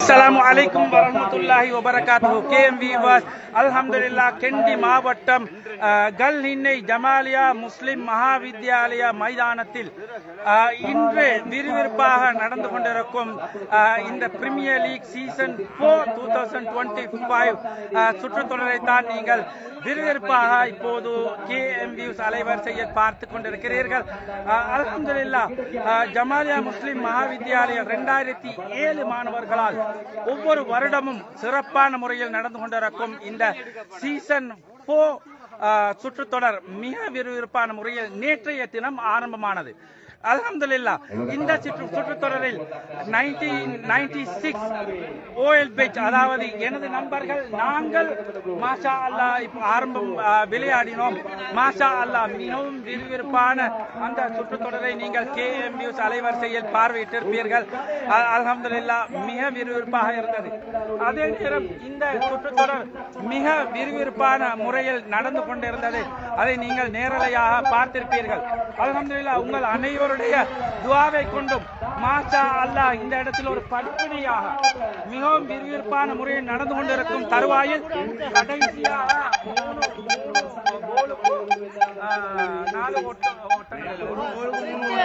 அஸ்லாம் அலைக்கும் வரமத்துல்லாஹி வபரகாத்து கேஎம்வி வாஸ் அல்ஹம்துலில்லாஹ் கெண்டி மாவட்டம் கல் கல்ஹின்னை ஜமாலியா முஸ்லிம் மகாவித்யாலயா மைதானத்தில் இன்று விறுவிறுப்பாக நடந்து கொண்டிருக்கும் இந்த premier league season four two thousand twenty five சுற்றுத்தொடரை தான் நீங்கள் விறுவிறுப்பாக இப்போது கேஎம்வியூஸ் அலைவரிசையில் பார்த்து கொண்டிருக்கிறீர்கள் அலமதுல்லா ஜமாலியா முஸ்லிம் மகாவித்யாலயம் ரெண்டாயிரத்தி ஏழு மாணவர்களால் ஒவ்வொரு வருடமும் சிறப்பான முறையில் நடந்து கொண்டிருக்கும் இந்த சீசன் போர் சுற்றுத்தொடர் மிக விறுவிறுப்பான முறையில் நேற்றைய தினம் ஆரம்பமானது. அலமதுல்லா இந்த சுற்று சுற்றுத்தொடரில் ninety ninety six OL batch அதாவது எனது நண்பர்கள் நாங்கள் மாஷா அல்லாஹ் இப்போ ஆரம்பம் விளையாடினோம். மாஷா அல்லாஹ் மிகவும் விறுவிறுப்பான அந்த சுற்றுத்தொடரை நீங்கள் கே எம் நியூஸ் அலைவரிசையில் பார்வையிட்டிருப்பீர்கள். அலமதுல்லா மிக விறுவிறுப்பாக இருந்தது. அதே நேரம் இந்த சுற்றுத்தொடர் மிக விறுவிறுப்பான முறையில் நடந்து கொண்டிருந்தது. அதை நீங்கள் நேரலையாக பார்த்திருப்பீர்கள். அலமதுல்லா உங்கள் அனைவரும் அனைவருடைய துவாவை கொண்டும் மாஷா அல்லாஹ் இந்த இடத்தில் ஒரு படிப்படியாக மிகவும் விறுவிறுப்பான முறையில் நடந்து கொண்டிருக்கும் தருவாயில் கடைசியாக நாலு ஓட்டம்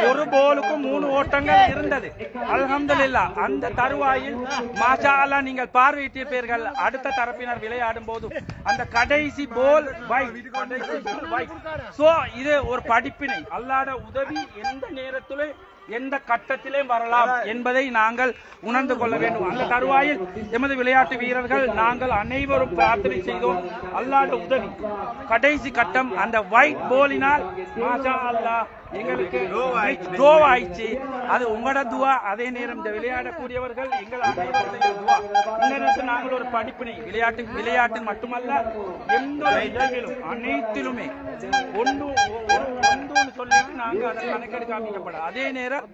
ஒரு போலுக்கு மூணு- ஓட்டங்கள் இருந்தது. அலமதுல்லா அந்த தருவாயில் மாஷா அல்லாஹ் நீங்கள் பார்வையிட்டிருப்பீர்கள். அடுத்த தரப்பினர் விளையாடும் போது அந்த கடைசி போல் சோ இது ஒரு படிப்பினை. அல்லாட உதவி எந்த நேரத்திலும் எந்த கட்டத்திலே வரலாம் என்பதை நாங்கள் உணர்ந்து கொள்ள வேண்டும். அந்த தருவாயில் எமது விளையாட்டு வீரர்கள் நாங்கள் அனைவரும் பிரார்த்தனை செய்தோம். அல்லாட உதவி. கடைசி கட்டம் அந்த ஒயிட் போலினால் மாஷா அல்லாஹ் எங்களுக்கு ட்ரோ ஆயிடுச்சு. அது உங்களோட துவா. அதே நேரம் இந்த விளையாடக்கூடியவர்கள் எங்கள் அனைவருடைய துவா. இந்த நேரத்தில் நாங்கள் ஒரு படிப்பினை விளையாட்டு விளையாட்டு மட்டுமல்ல எந்த இடங்களிலும் அனைத்திலுமே ஒன்று ஒன்றுன்னு சொல்லிட்டு நாங்க அதை கணக்கெடுக்க அமைக்கப்படும் அதே நேரம்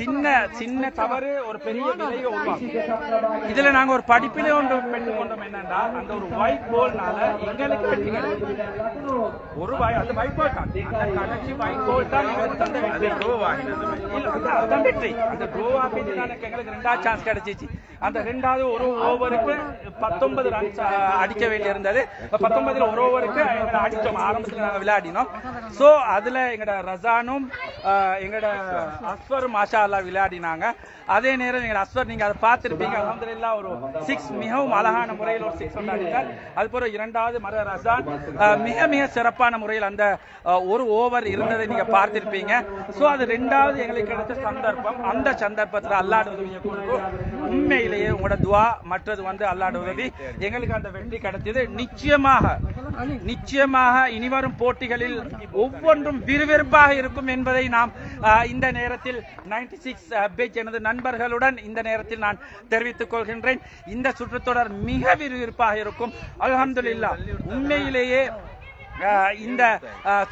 சின்ன சின்ன தவறு ஒரு பெரிய விளைவை உருவாக்கும். இதுல நாங்க ஒரு படிப்பிலே ஒன்று பெற்றுக்கொண்டோம் என்னன்னா அந்த ஒரு ஒயிட் போல்னால எங்களுக்கு வெற்றி கிடைக்கும். ஒரு வாய் அந்த ஒயிட் தான். அந்த கடைசி ஒயிட் தான் எங்களுக்கு தந்த வெற்றி. அந்த ட்ரோ ஆபீஸ் தான் எங்களுக்கு ரெண்டாவது சான்ஸ் கிடைச்சிச்சு. அந்த ரெண்டாவது ஒரு ஓவருக்கு பத்தொன்பது ரன்ஸ் அடிக்க வேண்டி இருந்தது பத்தொன்பதுல ஒரு ஓவருக்கு அடிச்சோம். ஆரம்பத்துல நாங்க விளையாடினோம். சோ அதுல எங்கட ரசானும் எங்களோட எங்கட அஸ்வரும் மாஷா அல்லா விளையாடினாங்க. அதே நேரம் எங்க அஸ்வர் நீங்க அதை பார்த்திருப்பீங்க. அலமதுல்லா ஒரு சிக்ஸ் மிகவும் அழகான முறையில் ஒரு சிக்ஸ் கொண்டாடினார். அது போல இரண்டாவது மர ரசான் மிக மிக சிறப்பான முறையில் அந்த ஒரு ஓவர் இருந்ததை நீங்க பார்த்திருப்பீங்க. சோ அது ரெண்டாவது எங்களுக்கு கிடைச்ச சந்தர்ப்பம். அந்த சந்தர்ப்பத்துல அல்லாட உதவியை கொடுக்கும். உண்மையிலேயே உங்களோட துவா மற்றது வந்து அல்லாட உதவி. எங்களுக்கு அந்த வெற்றி கிடைச்சது நிச்சயமாக நிச்சயமாக இனிவரும் போட்டிகளில் ஒவ்வொன்றும் விறுவிறுப்பாக இருக்கும் என்பதை நாம் இந்த நேரத்தில் 96 சிக்ஸ் பேச் எனது நண்பர்களுடன் இந்த நேரத்தில் நான் தெரிவித்துக் கொள்கின்றேன். இந்த சுற்றுத்தொடர் மிக விறுவிறுப்பாக இருக்கும். அலமதுல்லா உண்மையிலேயே இந்த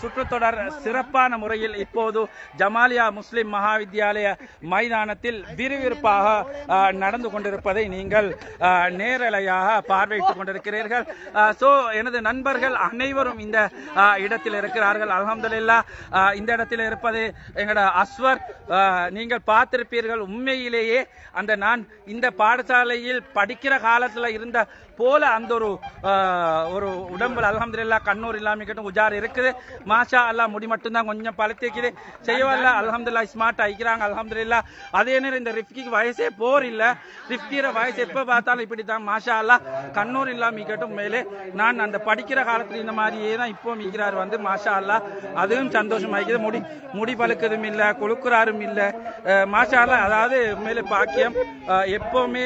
சுற்றுத்தொடர் சிறப்பான முறையில் இப்போது ஜமாலியா முஸ்லிம் மகாவித்யாலய மைதானத்தில் விறுவிறுப்பாக நடந்து கொண்டிருப்பதை நீங்கள் நேரலையாக பார்வையிட்டுக் கொண்டிருக்கிறீர்கள். ஸோ எனது நண்பர்கள் அனைவரும் இந்த இடத்தில் இருக்கிறார்கள். அலமதுல்லா இந்த இடத்தில் இருப்பது எங்களோட அஸ்வர். நீங்கள் பார்த்திருப்பீர்கள் உண்மையிலேயே அந்த நான் இந்த பாடசாலையில் படிக்கிற காலத்துல இருந்த போல அந்த ஒரு ஒரு உடம்புல அல்ஹம்துலில்லாஹ் கண்ணூர் இல்லாமல் கிட்ட உஜார் இருக்குது. மாஷா அல்லாஹ் முடி மட்டும்தான் கொஞ்சம் பழுத்திக்குது. செய்யவல்ல அல்ஹம்துலில்லாஹ் ஸ்மார்ட் ஆகிக்கிறாங்க அல்ஹம்துலில்லாஹ். அதே நேரம் இந்த ரிஃப்கிக்கு வயசே போர் இல்லை. ரிஃப்கிற வயசு எப்போ பார்த்தாலும் இப்படி தான் மாஷா அல்லா கண்ணூர் இல்லாமல் மிக்கட்டும் மேலே நான் அந்த படிக்கிற காலத்தில் இந்த மாதிரியே தான் இப்போ மிக்கிறார் வந்து மாஷா அல்லா அதுவும் சந்தோஷமாகிக்குது முடி முடி பழுக்கதும் இல்லை கொழுக்குறாரும் இல்லை. மாஷா அல்லா அதாவது மேலே பாக்கியம் எப்போவுமே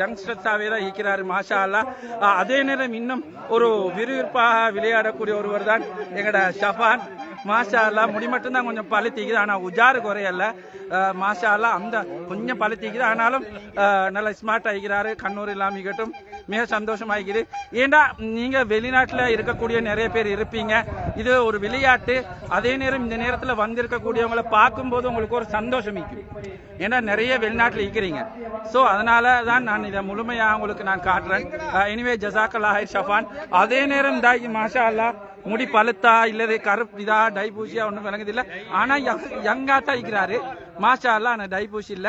யங்ஸ்டர்ஸாகவே தான் இருக்கிறாரு மாஷா அல்லா அஹ் அதே நேரம் இன்னும் ஒரு விறுவிறுப்பாக விளையாடக்கூடிய ஒருவர் தான் எங்கட ஷஃபான் மாஷா அல்லா முடி மட்டும்தான் கொஞ்சம் பழுத்தீக்குது ஆனால் உஜாரு குறையல மாஷா அல்லா அந்த கொஞ்சம் பழுத்திக்குது ஆனாலும் நல்லா நல்ல ஸ்மார்ட் ஆகிக்கிறாரு கண்ணூர் இல்லாமல் இருக்கட்டும் மிக சந்தோஷமாகிக்குது ஏண்டா நீங்கள் வெளிநாட்டில் இருக்கக்கூடிய நிறைய பேர் இருப்பீங்க. இது ஒரு விளையாட்டு. அதே நேரம் இந்த நேரத்தில் வந்திருக்கக்கூடியவங்களை பார்க்கும்போது உங்களுக்கு ஒரு சந்தோஷம் இருக்கும். ஏன்னா நிறைய வெளிநாட்டில் இருக்கிறீங்க. ஸோ அதனால தான் நான் இதை முழுமையாக உங்களுக்கு நான் காட்டுறேன். எனிவே ஜசாக்கல்லா ஷஃபான். அதே நேரம் தாய் மாஷா அல்லா முடி பழுத்தா இல்லது கருப்பு இதா ஒன்றும் விளங்குது இல்லை ஆனால் ஆனா யங்காட்டா இருக்கிறாரு மாஷா ஆனால் ஆனா இல்லை. பூசி இல்ல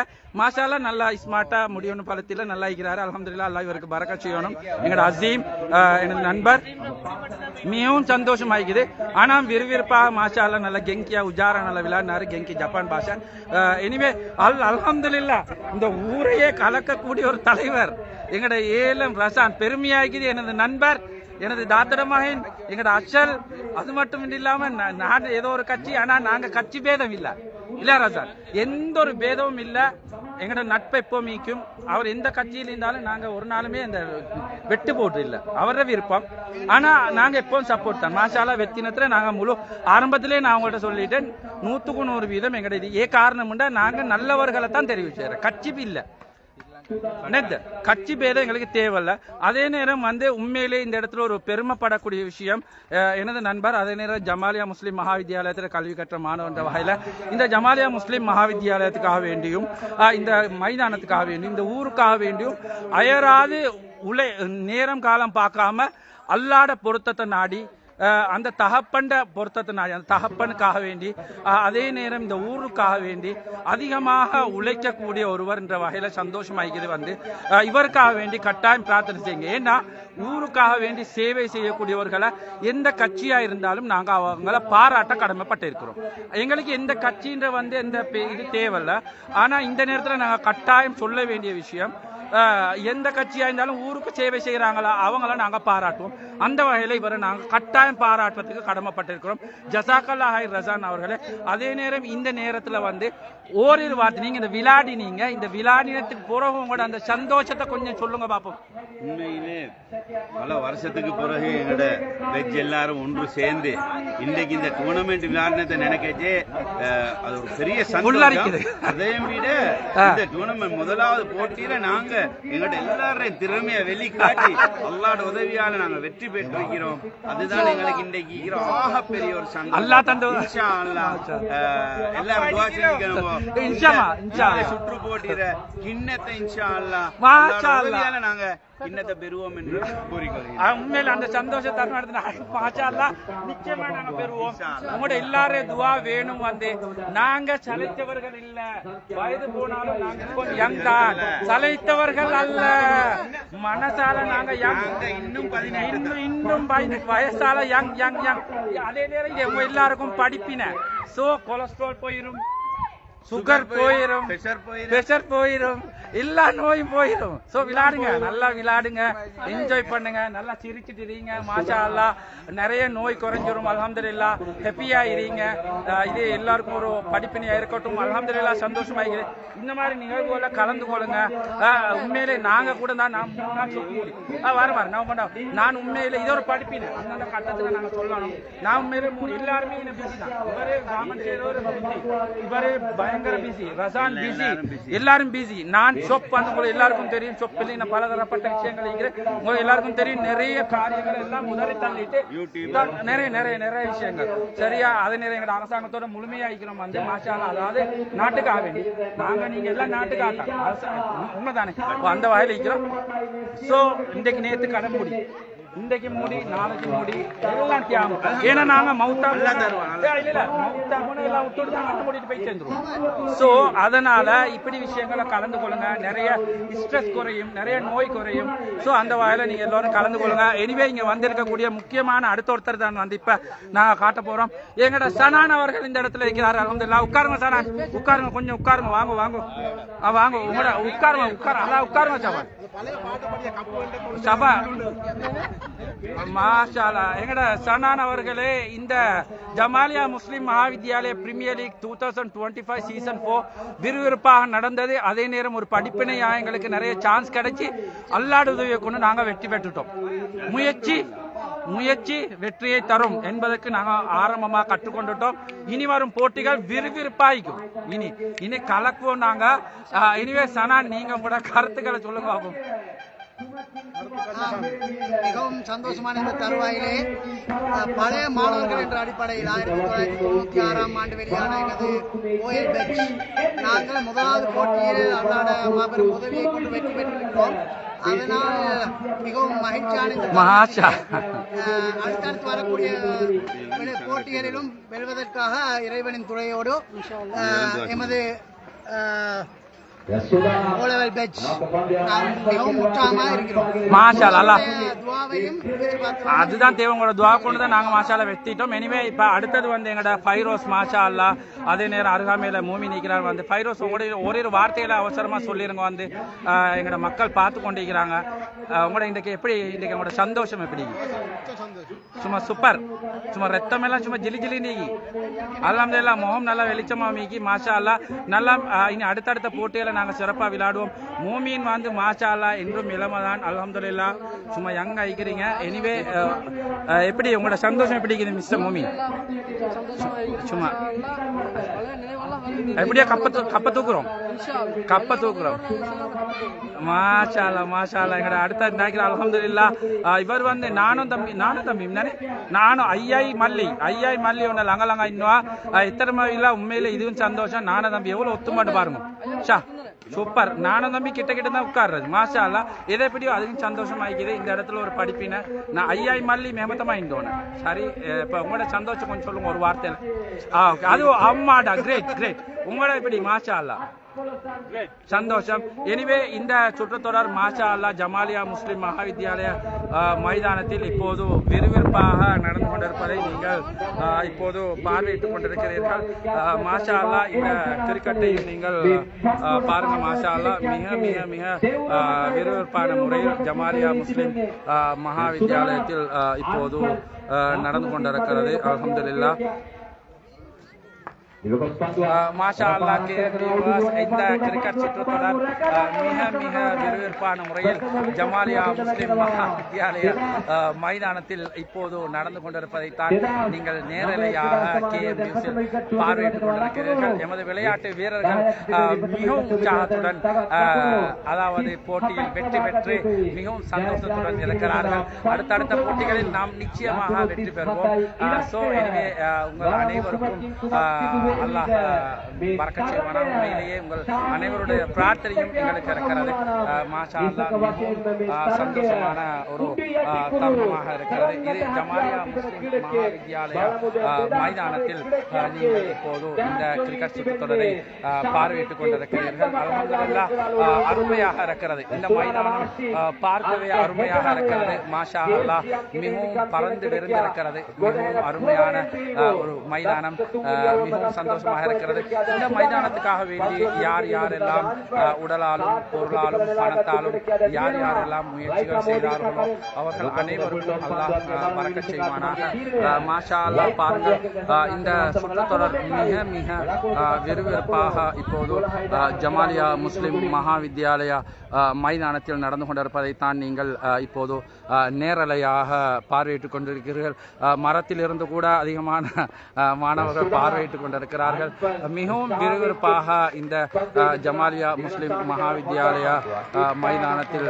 நல்லா ஸ்மார்ட்டா முடி ஒன்று பழுத்தில நல்லா இருக்கிறாரு அலமதுல்லா அல்லாஹ் இவருக்கு பறக்க செய்யணும். எங்களோட அசீம் ஆஹ், எனது நண்பர். மிகவும் சந்தோஷமாயிக்குது. ஆனா விறுவிறுப்பா மாஷா அல்லா நல்ல கெங்கியா உஜாரா நல்லா விளையாடினாரு கெங்கி ஜப்பான் பாஷா. எனிவே அல் அலமதுல்லா இந்த ஊரையே கலக்கக்கூடிய ஒரு தலைவர். எங்கட ஏலம் ரசான் பெருமையாகிது எனது நண்பர் எனது தாத்தட மகன் எங்கட அச்சல் அது மட்டும் இல்லாம நான் ஏதோ ஒரு கட்சி ஆனா நாங்க கட்சி பேதம் இல்ல. இல்ல ரசான் எந்த ஒரு பேதமும் இல்ல. எங்கட நட்பு எப்போ மீக்கும் அவர் எந்த கட்சியில் இருந்தாலும் நாங்க ஒரு நாளுமே அந்த வெட்டு போட்டு இல்ல அவர விருப்பம். ஆனா நாங்க எப்பவும் சப்போர்ட் தான். மாஷாலா வெத்தினத்துல நாங்க முழு ஆரம்பத்திலே நான் உங்கள்கிட்ட சொல்லிட்டேன். நூத்துக்கு நூறு வீதம் எங்கட இது ஏ காரணம்டா நாங்க நல்லவர்களை தான் தெரிவிச்சு கட்சி இல்லை நெத் கட்சி பேதம் எங்களுக்கு தேவையில்ல. அதே நேரம் வந்து உண்மையிலே இந்த இடத்துல ஒரு பெருமைப்படக்கூடிய விஷயம் எனது நண்பர் அதே நேரம் ஜமாலியா முஸ்லீம் மகாவித்யாலயத்தில் கல்வி கற்ற மாணவன்ற வகையில் இந்த ஜமாலியா முஸ்லீம் மகாவித்யாலயத்துக்காக வேண்டியும் இந்த மைதானத்துக்காக வேண்டியும் இந்த ஊருக்காக வேண்டியும் அயராது உலை நேரம் காலம் பார்க்காம அல்லாட பொருத்தத்தை நாடி அந்த தகப்பண்ட பொருத்தத்தை நான் அந்த தகப்பனுக்காக வேண்டி அதே நேரம் இந்த ஊருக்காக வேண்டி அதிகமாக உழைக்கக்கூடிய ஒருவர் என்ற வகையில் சந்தோஷமாகிறது வந்து இவருக்காக வேண்டி கட்டாயம் பிரார்த்தனை செய்யுங்க ஏன்னா ஊருக்காக வேண்டி சேவை செய்யக்கூடியவர்களை எந்த கட்சியாக இருந்தாலும் நாங்கள் அவங்கள பாராட்ட கடமைப்பட்டு இருக்கிறோம் எங்களுக்கு எந்த கட்சின்ற வந்து எந்த இது தேவையில்லை ஆனால் இந்த நேரத்தில் நாங்கள் கட்டாயம் சொல்ல வேண்டிய விஷயம் எந்த கட்சியா இருந்தாலும் ஊருக்கு சேவை செய்யறாங்களா அவங்கள நாங்க பாராட்டுவோம் அந்த வகையில இவரை நாங்க கட்டாயம் பாராட்டுறதுக்கு கடமைப்பட்டிருக்கிறோம் ஜசாக்கல்லா ஹை ரசான் அவர்களே அதே நேரம் இந்த நேரத்துல வந்து ஓரிரு வார்த்தை நீங்க இந்த விளையாடினீங்க இந்த விளையாடினத்துக்கு பிறகு உங்களோட அந்த சந்தோஷத்தை கொஞ்சம் சொல்லுங்க பாப்போம் உண்மையிலே பல வருஷத்துக்கு பிறகு எங்களோட வெஜ் எல்லாரும் ஒன்று சேர்ந்து இன்னைக்கு இந்த டூர்னமெண்ட் விளையாடினதை நினைக்கச்சே அது ஒரு பெரிய. சந்தோஷம் அதே விட. இந்த டூர்னமெண்ட் முதலாவது போட்டியில நாங்க எங்களோட எல்லாரையும் திறமைய வெளிக்காட்டி அல்லாட உதவியால நாங்க வெற்றி பெற்றிருக்கிறோம் அதுதான் எங்களுக்கு இன்றைக்கு இருக்கிற ஆகப்பெரிய ஒரு சந்தோஷம். அல்லாஹ். தந்த எல்லாரும் துவா செஞ்சுக்கணும். சுற்று போட்டியில கிண்ணத்தை இன்ஷா அல்லாஹ். உதவியால நாங்க கிண்ணத்தை பெறுவோம் என்று கூறிக்கொள்கிறேன் உண்மையில அந்த சந்தோஷத்தை நடத்தின மாஷா அல்லாஹ் நிச்சயமா நாங்க பெறுவோம். உங்களோட எல்லாரும் துவா வேணும் வந்து. நாங்க சளைத்தவர்கள் இல்ல. வயது போனாலும் நாங்க யங் தான் சளைத்தவர்கள் அல்ல. மனசால நாங்க யங் இன்னும் இன்னும் இன்னும் வய- வயசால யங் யங் யங் அதே நேரம் எல்லாருக்கும் படிப்பின. சோ கொலஸ்ட்ரால் போயிரும். சுகர் போயிரும். பிரஷர் போயிரும். எல்லா நோயும் போயிரும் சோ விளையாடுங்க. நல்லா விளையாடுங்க. என்ஜாய் பண்ணுங்க. நல்லா சிரிச்சிட்டு இருங்க. மாஷா அல்லா நிறைய நோய் குறைஞ்சிரும். அல்ஹம்துலில்லா ஹாப்பியா இருங்க. இது எல்லாருக்கும் ஒரு படிப்பினையா இருக்கட்டும். அல்ஹம்துலில்லா சந்தோஷமா இருக்கிறேன் இந்த மாதிரி நிகழ்வுகளை கலந்து கொள்ளுங்க. உண்மையிலே நாங்க கூட தான் நான் மூணு நாள் சொல்லி வர வர. நான் பண்ண நான் உண்மையில இது ஒரு படிப்பினை. அந்தந்த கட்டத்துல நாங்க சொல்லணும். நான் உண்மையிலே மூணு எல்லாருமே என்ன பிஸி தான். இவரே ராமன் இவரே பயங்கர பிஸி ரசான் பிஸி. எல்லாரும் பிஸி நான் வந்து உங்களுக்கு எல்லாருக்கும் தெரியும். ஷொப்பில் நான் பலதரப்பட்ட விஷயங்கள் உங்களுக்கு எல்லாருக்கும் தெரியும். நிறைய காரியங்கள் எல்லாம் உதறி தள்ளிட்டு நிறைய நிறைய நிறைய விஷயங்கள். சரியா? அதே நேரம் எங்க அரசாங்கத்தோட முழுமையா இருக்கிறோம் வந்து மாஷாலா அதாவது நாட்டுக்காக வேண்டி நாங்க நீங்க எல்லாம் நாட்டுக்காக உண்மைதானே? அந்த வகையில இருக்கிறோம் சோ இன்றைக்கு நேத்து கடன் முடி. இன்றைக்கு முடி நாளைக்கு முடி எல்லாம் தியாகம். ஏன்னா நாங்க நல்லா. இல்ல போனா எல்லாம் விட்டுட்டு மூடிட்டு போய் சேர்ந்துருவோம். சோ அதனால இப்படி விஷயங்களை கலந்து கொள்ளுங்க. நிறைய ஸ்ட்ரெஸ் குறையும் நிறைய நோய் குறையும். சோ அந்த வகையில நீங்க எல்லாரும் கலந்து கொள்ளுங்க. எனிவே இங்க வந்திருக்கக்கூடிய முக்கியமான அடுத்த ஒருத்தர் தான் வந்து இப்ப நாங்க காட்ட போறோம். எங்கட சனான் அவர்கள் இந்த இடத்துல இருக்கிறாரு. அலமதுல்லா உட்காருங்க சனான். உட்காருங்க கொஞ்சம் உட்காருங்க. வாங்க வாங்க. வாங்க. உங்களோட உட்காருங்க உட்காரு அதான் உட்காருங்க சபா சபா. மாஷாலா எங்கட சனான் அவர்களே இந்த Jamaliya Muslim Mahavidyalaya premier league two thousand twenty five season four விறுவிறுப்பாக நடந்தது. அதே நேரம் ஒரு படிப்பினையா எங்களுக்கு நிறைய சான்ஸ் கிடைச்சி அல்லாடு உதவியை கொண்டு நாங்க வெற்றி பெற்றுட்டோம். முயற்சி முயற்சி வெற்றியை தரும் என்பதற்கு நாங்கள் ஆரம்பமாக கற்றுக்கொண்டுட்டோம். இனி வரும் போட்டிகள் விறுவிறுப்பாய்க்கும். இனி இனி கலக்குவோம் நாங்க. இனிவே சனா நீங்க கூட கருத்துக்களை சொல்லுங்க பாப்போம் மிகவும் சந்தோஷமான இந்த தருவாயிலே. பழைய மாணவர்கள் என்ற அடிப்படையில் ஆயிரத்தி தொள்ளாயிரத்தி தொண்ணூத்தி ஆறாம் ஆண்டு வெளியான எனது கோயில் பெச் நாங்கள் முதலாவது போட்டியில் அல்லாட மாபெரும் உதவியை கொண்டு வெற்றி பெற்றிருக்கிறோம். அதனால் மிகவும் மகிழ்ச்சியான. அஹ், அடுத்தடுத்து வரக்கூடிய போட்டிகளிலும் வெல்வதற்காக இறைவனின் துணையோடு அஹ், எமது அஹ், ஓலவல் பெட்ச் நாம் மிகவும் உற்சாகமாக இருக்கிறோம். மாஷா அல்லாஹ். உங்களுடைய துஆவையும் எதிர்பார்க்கிறோம். அதுதான் தேவை உங்களோட துவா கொண்டு தான் நாங்கள் மாஷால வெட்டிட்டோம் எனிவே இப்போ அடுத்தது வந்து எங்களோட ஃபைரோஸ் மாஷா அல்லா அதே நேரம் அருகாமையில் மூமி நிற்கிறார் வந்து ஃபைரோஸ் உங்களுடைய ஒரு ஒரு வார்த்தையில அவசரமாக சொல்லிருங்க. வந்து எங்களோட மக்கள் பார்த்து கொண்டிருக்கிறாங்க. உங்களோட இன்றைக்கு எப்படி இன்றைக்கு உங்களோட சந்தோஷம் எப்படி? சும்மா சூப்பர் சும்மா ரத்தம் எல்லாம் சும்மா ஜிலி ஜிலி நீக்கி. அல்ஹம்துலில்லாஹ் முகம் நல்லா வெளிச்சமா மீக்கி மாஷா அல்லா நல்லா இனி அடுத்தடுத்த போட்டிகளை நாங்கள் சிறப்பாக விளையாடுவோம். மூமின் வந்து மாஷா அல்லா என்றும் இளமதான். அல்ஹம்துலில்லாஹ் சும்மா யங் ஆகிக்கிறீங்க எனிவே எப்படி உங்களோட சந்தோஷம் எப்படி இருக்குது மிஸ்டர் மூமின்? சும்மா. எப்படியா கப்ப கப்ப தூக்குறோம். கப்ப தூக்குறோம். மாஷாலா மாஷாலா மாஷா எங்கட அடுத்த நாய்க்கிற அல்ஹம்துலில்லா இவர் வந்து நானும் தம்பி நானும் தம்பி தானே? நானும் ஐயாய் மல்லி. ஐயாய் மல்லி ஒன்று லங்க லங்க இன்னுவா இத்தனை மல்லில உண்மையில இதுவும் சந்தோஷம். நானும் தம்பி எவ்வளவு ஒத்துமாட்டு பாருங்க. ஷா சூப்பர். நானும் தம்பி கிட்ட கிட்ட தான் உட்கார்றது. மாஷாலா அல்லா எதை எப்படியோ அதுக்கும் சந்தோஷமாயிக்குது. இந்த இடத்துல ஒரு படிப்பினை. நான் ஐயாய் மல்லி மேமத்தமா இந்தோன்னு சரி அஹ் உங்களோட சந்தோஷம் கொஞ்சம் சொல்லுங்க ஒரு வார்த்தையில. ஆ ஓகே அது அம்மாடா கிரேட் கிரேட் உங்களோட இப்படி மாஷா அல்லா சந்தோஷம். எனிவே இந்த சுற்றுத்தொடர் மாஷா அல்லா ஜமாலியா முஸ்லிம் மகாவித்யாலய மைதானத்தில் இப்போது விறுவிறுப்பாக நடந்து கொண்டிருப்பதை நீங்கள் இப்போது பார்வையிட்டுக் கொண்டிருக்கிறீர்கள். மாஷா அல்லா இந்த கிரிக்கெட்டை நீங்கள் பாருங்க மாஷா அல்லா மிக மிக மிக அஹ், விறுவிறுப்பான முறையில் ஜமாலியா முஸ்லிம் மகாவித்யாலயத்தில் இப்போது நடந்து கொண்டிருக்கிறது. அலமதுல்லா மாஷா கிரிக்கெட் சுற்றுத்தொடர் மிக மிக விறுவிறுப்பான முறையில் ஜமாலியா முஸ்லிம் மகா வித்யாலய அஹ், மைதானத்தில் இப்போது நடந்து கொண்டிருப்பதைத்தான் நீங்கள் நேரலையாக கே நியூஸில் பார்வையிட்டுக் கொண்டிருக்கிறீர்கள் எமது விளையாட்டு வீரர்கள் மிகவும் உற்சாகத்துடன் அதாவது போட்டியில் வெற்றி பெற்று மிகவும் சந்தோஷத்துடன் இருக்கிறார்கள் அடுத்தடுத்த போட்டிகளில் நாம் நிச்சயமாக வெற்றி பெறுவோம் ஸோ எனவே உங்கள் அனைவருக்கும் அல்லாஹ் பறக்கச் செய்வானா உண்மையிலேயே உங்கள் அனைவருடைய பிரார்த்தனையும் எங்களுக்கு இருக்கிறது. மாஷா மிகவும் சந்தோஷமான ஒரு தருணமாக இருக்கிறது. இது ஜமாலியா முஸ்லிம் மகாவித்யாலயா மைதானத்தில் நீங்கள் இப்போது இந்த கிரிக்கெட் சுற்றுத்தொடரை பார்வையிட்டுக் கொண்டிருக்கிறீர்கள். அல்ஹம்துலில்லாஹ் அஹ், அருமையாக இருக்கிறது. இந்த மைதானம் பார்க்கவே அருமையாக இருக்கிறது. மாஷா அல்லாஹ் மிகவும் பறந்து விரிந்திருக்கிறது. மிகவும் அருமையான ஒரு மைதானம் மிகவும் சந்தோஷமாக இருக்கிறது. இந்த மைதானத்துக்காக வேண்டி யார் யாரெல்லாம் உடலாலும் பொருளாலும் பணத்தாலும் யார் யாரெல்லாம் முயற்சிகள் செய்தார்களோ அவர்கள் அனைவருக்கும் அல்லாஹ் அஹ், செய்வானாக. மாஷா பாருங்கள். இந்த சுற்றுத்தொடர் மிக மிக விறுவிறுப்பாக இப்போது ஜமாலியா முஸ்லிம் மகாவித்யாலயா மைதானத்தில் நடந்து கொண்டிருப்பதைத்தான் நீங்கள் இப்போது நேரலையாக பார்வையிட்டுக் கொண்டிருக்கிறீர்கள். மரத்திலிருந்து கூட அதிகமான மாணவர்கள் பார்வையிட்டுக் கொண்டிருக்கிறார்கள். மிகவும் விறுவிறுப்பாக இந்த ஜமாலியா முஸ்லிம் மகாவித்யாலயா மைதானத்தில்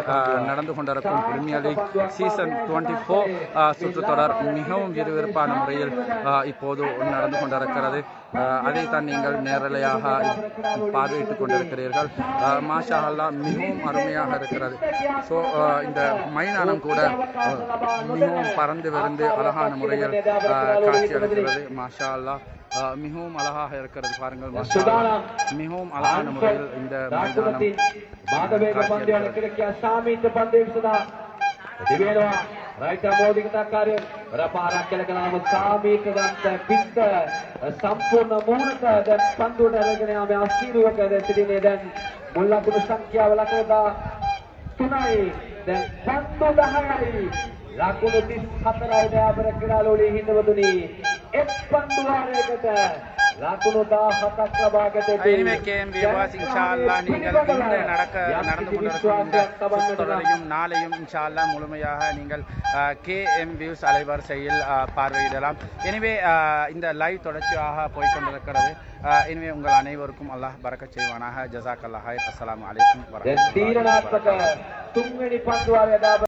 நடந்து கொண்டிருக்கும் premier league season twenty four சுற்றுத்தொடர் மிகவும் விறுவிறுப்பான முறையில் இப்போது நடந்து கொண்டிருக்கிறது. அதைத்தான் நீங்கள் நேரலையாக பார்வையிட்டுக் கொண்டிருக்கிறீர்கள். மாஷா அல்லா மிகவும் அருமையாக இருக்கிறது. ஸோ இந்த மைதானம் கூட மிகவும் பறந்து விருந்து அழகான முறையில் காட்சி அளிக்கிறது. மாஷா அல்லா மிகவும் அழகாக இருக்கிறது பாருங்கள் மிகவும் அழகான முறையில் இந்த மைதானம் ರೈತರ ಮೋದಿಗಿಂತ ಕಾರ್ಯ ವ್ಯಾಪಾರ ಕೆಲಕಲಾಮ ಸಾಮೀಕದಂತ ಬಿತ್ತ ಸಂಪೂರ್ಣ ಮೂಲಕ ದನ್ ಪಂದು ಡಲಗನೆ ಆಮೆ ಅಸ್ತಿರುವ ಕದ ಸಿದಿನೆ ದನ್ ಮುಲ್ಲಕುನ ಸಂಖ್ಯಾ ವಲಕದ ತುನೈ ದನ್ ಪಂದು ದಹಾಯಿ දැන් සිටිනේ දැන් මුල් ලකුණු සංඛ්‍යාව ලකුණු තුනයි දැන් පන්දු 10යි ලකුණු 34යි දයාබර ක්‍රීඩාලෝලී හිඳවතුනි එක් පන්දු වාරයකට ලකුණු 17ක් ලබාගත இனிமே கேஎம்பி வாஸ் இன்ஷா அல்லா நீங்கள் இன்று நடக்க நடந்து கொண்டிருக்கும் இந்த சுற்றுத்தொடரையும் நாளையும் இன்ஷா அல்லா முழுமையாக நீங்கள் கேஎம் வியூஸ் அலைவரிசையில் அஹ், பார்வையிடலாம் எனவே அஹ், இந்த லைவ் தொடர்ச்சியாக போய்க்கொண்டிருக்கிறது அஹ், எனவே உங்கள் அனைவருக்கும் அல்லாஹ் பறக்கச் செய்வானாக ஜசாக் அல்லாஹ் அஸ்ஸலாமு அலைக்கும் දැන් තීරණාත්මක තුන්වෙනி පන්දුවාරය දා